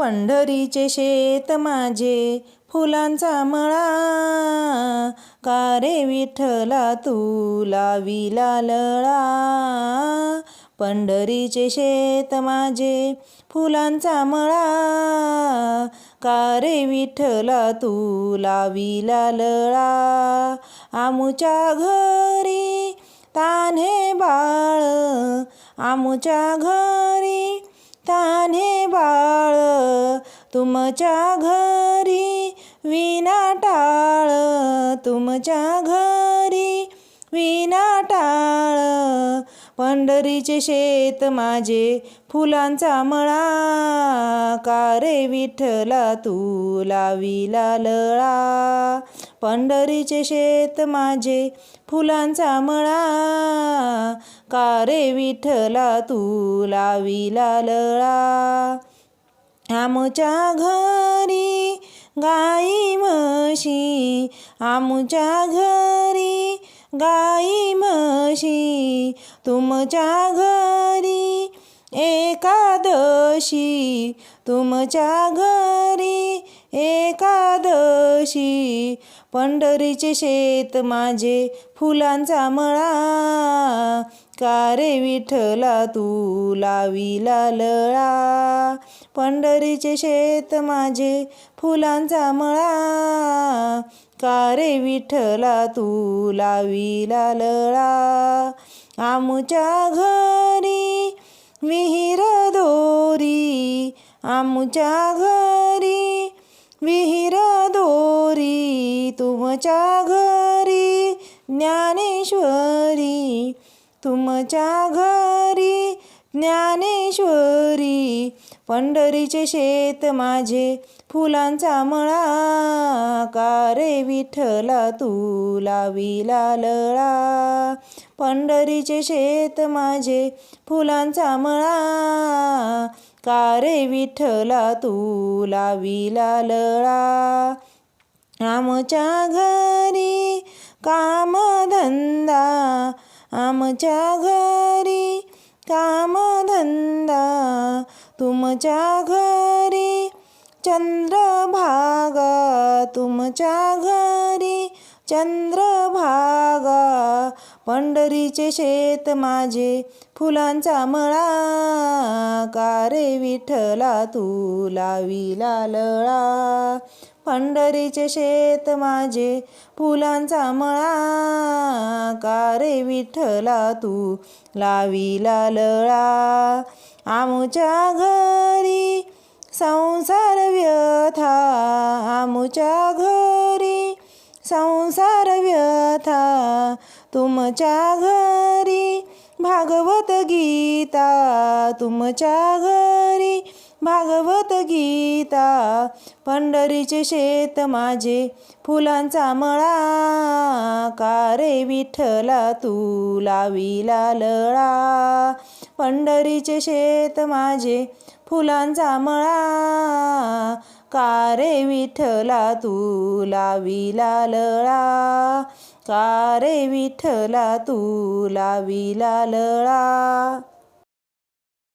पंढरीचे शेत माझे फुलांचा मळा. का रे विठ्ठला तू लाविला लळा? पंढरीचे शेत माझे फुलांचा मळा. का रे विठ्ठला तू लाविला लळा? आमुच्या घरी तान्हे बाळ आमुच्या घरी तान्हे बाळ तुमच्या घरी विना टाळ तुमच्या घरी विना टाळ पंढरीचे शेत माझे फुलांचा मळा. का रे विठ्ठला तू लाविला लळा? पंढरीचे शेत माझे फुलांचा मळा. का रे विठ्ठला तू लाविला लळा? आमच्या घरी गाई म्हशी. आमच्या घरी गाई म्हशी. तुमच्या घरी एकादशी तुमच्या घरी एकादशी. पंढरीचे शेत माझे फुलांचा मळा का रे विठ्ठला तू लाविला लळा. पंढरीचे शेत माझे फुलांचा मळा का रे विठ्ठला तू लाविला लळा. आमच्या घरी विहीर दोरी आमच्या घरी विहीर दोरी तुमच्या घरी ज्ञानेश्वरी तुमच्या घरी ज्ञानेश्वरी पंढरीचे शेत माझे फुलांचा मळा का रे विठ्ठला तू लाविला लळा? पंढरीचे शेत माझे फुलांचा मळा का रे विठ्ठला तू लाविला लळा? आमच्या घरी कामधंदा आमच्या घरी कामधंदा तुमच्या घरी चंद्रभागा तुमच्या घरी चंद्रभागा पंढरीचे शेत माझे फुलांचा मळा. का रे विठला तू लाविला लळा? पंढरीचे शेत माझे फुलांचा मळा. का रे विठ्ठला तू लाविला लळा? आमच्या घरी संसार व्यथा. आमच्या घरी संसार व्यथा. तुमच्या घरी भागवत गीता तुमच्या घरी भागवत गीता पंढरीचे शेत माझे फुलांचा मळा का रे विठ्ठला तू लाविला लळा? पंढरीचे शेत माझे फुलांचा मळा का रे विठ्ठला तू लाविला लळा? का विठला विठ्ठला तू लाविला लळा